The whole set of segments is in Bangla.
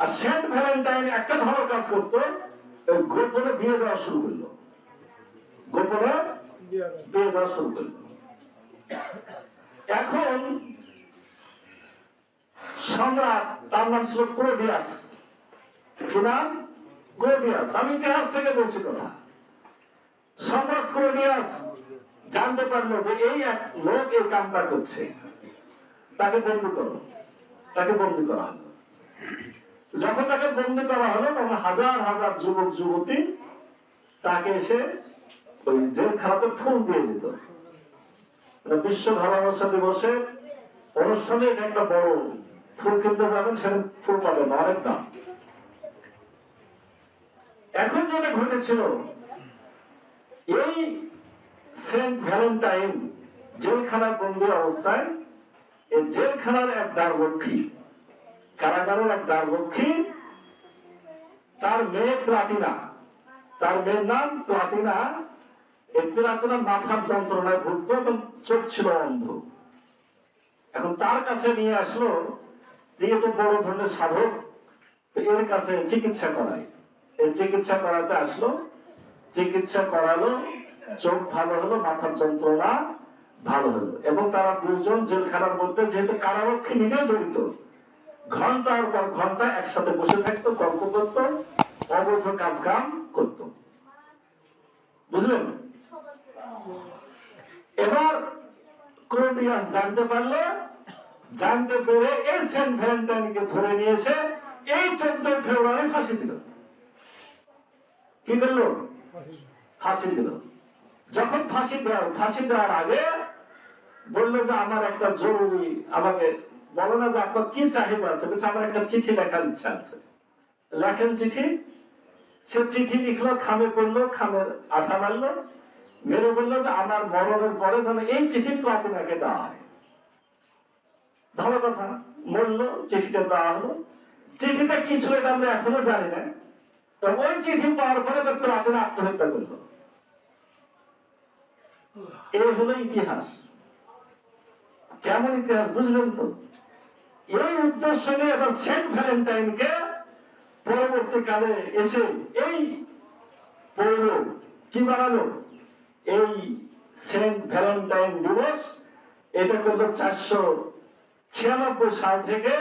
আর সেন্ট ভ্যালেন্টাইন একটা ভালো কাজ করতো গোপনে বিয়ে দেওয়া শুরু করল। গোপনে বিয়ে দেওয়া শুরু করল। এখন সম্রাট তার নাম ছিল ক্রোডিয়াস কি নাম? ক্রোডিয়াস আমি ইতিহাস থেকে বলছি কথা। সম্রাট ক্রোডিয়াস জানতে পারল যে এই এক লোক এই কামটা করছে। তাকে বন্দি করো। তাকে বন্দি করা হলো। যখন তাকে বন্দি করা হলো, তখন হাজার হাজার যুবক, যুবতী তাকে এসে ওই জেলখানাতে ফুল দিয়ে যেত মানে বিশ্ব ভালোবাসা দিবসে অনুষ্ঠানে এটা একটা বড় ফুল কিনতে যাবেন সেখানে ফুল পাবেন অনেক দাম। এখন যেটা ঘটেছিল, এই সেন্ট ভ্যালেন্টাইন জেলখানায় বন্দি অবস্থায়, এই জেলখানার এক দ্বাররক্ষী কারাগারের এক দ্বাররক্ষী তার মেয়ে প্লাটিনা তার মেয়ের নাম প্লাটিনা এই প্লাটিনা মাথার যন্ত্রণায় ভুগত এবং চোখ ছিল অন্ধ। এখন তার কাছে নিয়ে আসলো যে তো বড় ধরনের সাধক এর কাছে চিকিৎসা করায়। এই চিকিৎসা করাতে আসলো। চিকিৎসা করালো, চোখ ভালো হলো, মাথার যন্ত্রণা ভালো হলো। এবং তারা দুজন জেলখানার মধ্যে যেহেতু কারারক্ষী, নিজেও জড়িত। ঘণ্টার পর ঘণ্টা একসাথে বসে থাকতো, গল্প করতো, অবৈধ কাজ কাম করতো। বুঝলেন? এবার ক্রোডিয়াস জানতে পারল, জানতে পেরে এই সেন্ট ভ্যালেন্টাইনকে ধরে নিয়ে এসে এই চোদ্দই ফেব্রুয়ারি ফাঁসি দিল। কি করল? ফাঁসি দিল। যখন ফাঁসি দেওয়ার ফাঁসি দেওয়ার আগে বলল যে, আমার একটা জরুরি আমাকে বলো না যে আপনার কি চাহিদা আছে? বলছে, আমার একটা চিঠি লেখার ইচ্ছা আছে। লেখেন চিঠি, সে চিঠি লিখলো, খামে পড়ল খামের আঠা মারলো, মেরে বলল যে আমার মরণের পরে যেন এই চিঠি প্লাটিনাকে দেওয়া হয়। ভালো কথা মরলো চিঠিটা দেওয়া হলো। চিঠিটা কি ছিল এটা আমরা এখনও জানি না। তো ওই চিঠি পাওয়ার পরে তো প্লাটিনা আত্মহত্যা করল। এই হলো ইতিহাস। কেমন ইতিহাস, বুঝলেন তো? এই উদ্দেশ্য নিয়ে এবার সেন্ট ভ্যালেন্টাইনকে পরবর্তীকালে এসে এই পৌর কি বানালো? এই সেন্ট ভ্যালেন্টাইন দিবস, এটা করল চারশো ছিয়ানব্বই সাল থেকে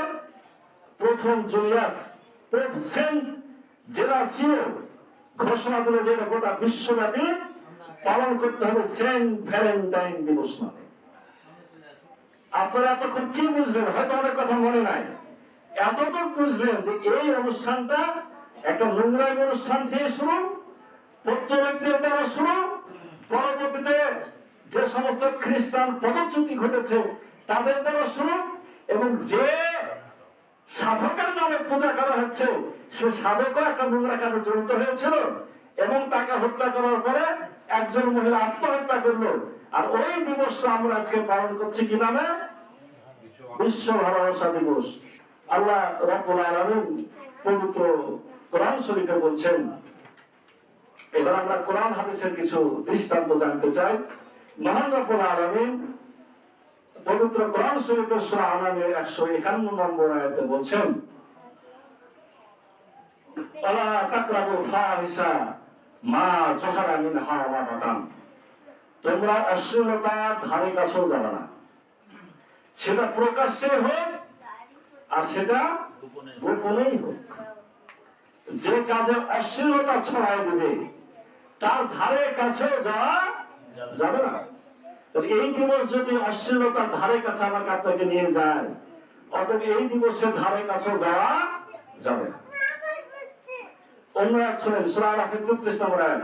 প্রথম জুলিয়াস পোপ সেন্ট জেরাসিও ঘোষণা দিল যে গোটা বিশ্বব্যাপী পালন করতে হবে সেন্ট ভ্যালেন্টাইন দিবস নামে আপনারা এতক্ষণ কি বুঝলেন? হয়তো অনেক কথা মনে নাই। এতটুকু বুঝলেন যে এই অনুষ্ঠানটা একটা নোংরাম অনুষ্ঠান থেকে শুরু পত্রব্যক্তির দ্বারা শুরু। পরবর্তীতে যে সমস্ত খ্রিস্টান পদচ্যুতি ঘটেছে, তাদের দ্বারা শুরু এবং যে সাধকের নামে পূজা করা হচ্ছে, সে সাধকও একটা নোংরা কাজে জড়িত হয়েছিল এবং তাকে হত্যা করার পরে একজন মহিলা আত্মহত্যা করল। আর ওই দিবসটা আমরা আজকে পালন করছি কি নামে? বিশ্ব ভালোবাসা দিবস। আল্লাহ রব্বুল আলামিন পবিত্র কোরআন শরীফে বলছেন, এবার আমরা কোরআন হাদিসের কিছু দৃষ্টান্ত জানতে চাই। মহান রব্বুল আলামিন পবিত্র কোরআন শরীফের সূরা আনামের 151 নম্বর আয়াতে বলছেন ওয়ালা তাকরাবু ফাহিশা মা জহারা মিনহা ওয়া বাতান। তোমরা অশ্লীলতার ধারে কাছেও যাবে না। সেটা প্রকাশ্যে হোক, আর সেটা গোপনেই হোক। যে কাজে অশ্লীলতা ছড়াই দেবে, তার ধারে কাছে যাওয়া যাবে না। এই দিবস যদি অশ্লীলতার ধারে কাছে আমাকে আপনাকে নিয়ে যায় অতএব এই দিবসের ধারে কাছে যাওয়া যাবে না। অন্য এক শুনেন সুরা তেত্রিশ নম্বর আয়াত।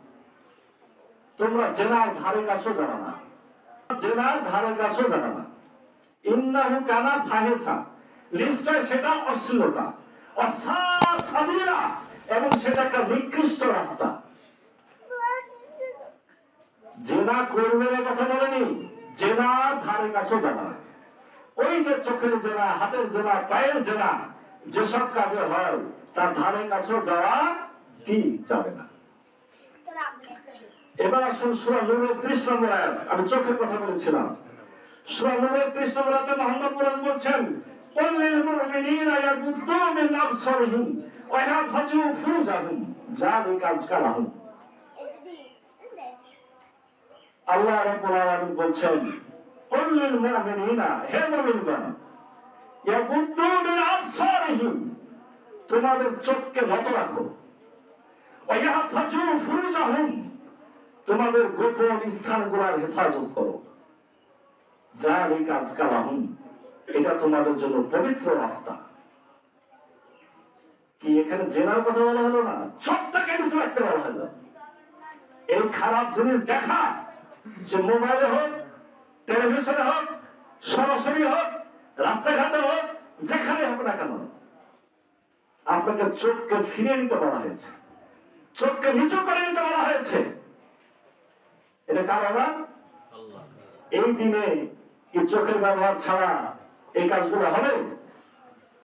তোমরা জেনার ধারে কাছেও জানা না। জেনার ধারে কাছেও জানা না। ইন্নাহু কানা নিশ্চয় সেটা অশ্লীলতা। অসাবিরা এবং সেটা একটা নিকৃষ্ট রাস্তা। জেনা করবে না কথা বলেনি। জেনা ধারে কাছে যাবে না। ওই যে চোখের জেনা, হাতের জেনা, পায়ের জেনা, যেসব কাজে হয়, তার ধারে কাছেও যাওয়া কি যাবে না। এবার আসুন সুরা নূরের ত্রিশ নম্বর আয়াত। আমি চোখের কথা বলেছিলাম। সুরা নূরের ত্রিশ নম্বর আয়াতে মোহাম্মদ কোরআন বলছেন তোমাদের চোখকে নত রাখো। ওয়া ফুরুজাহুম তোমাদের গোপন স্থানগুলোর হেফাজত করো। যা এই কাজ কালাম এটা তোমাদের জন্য পবিত্র রাস্তা। কি এখানে জেনার কথা বলা হলো না? চোখটাকে কিছু রাখতে বলা হলো। এই খারাপ জিনিস দেখা, সে মোবাইলে হোক, টেলিভিশনে হোক, সরাসরি হোক, রাস্তাঘাটে হোক, যেখানে হোক না কেন। আপনাকে চোখকে ফিরে নিতে বলা হয়েছে। চোখকে নিচু করে নিতে বলা হয়েছে। এটা কার আবার এই দিনে কি চোখের ব্যবহার ছাড়া এই কাজগুলো হবে?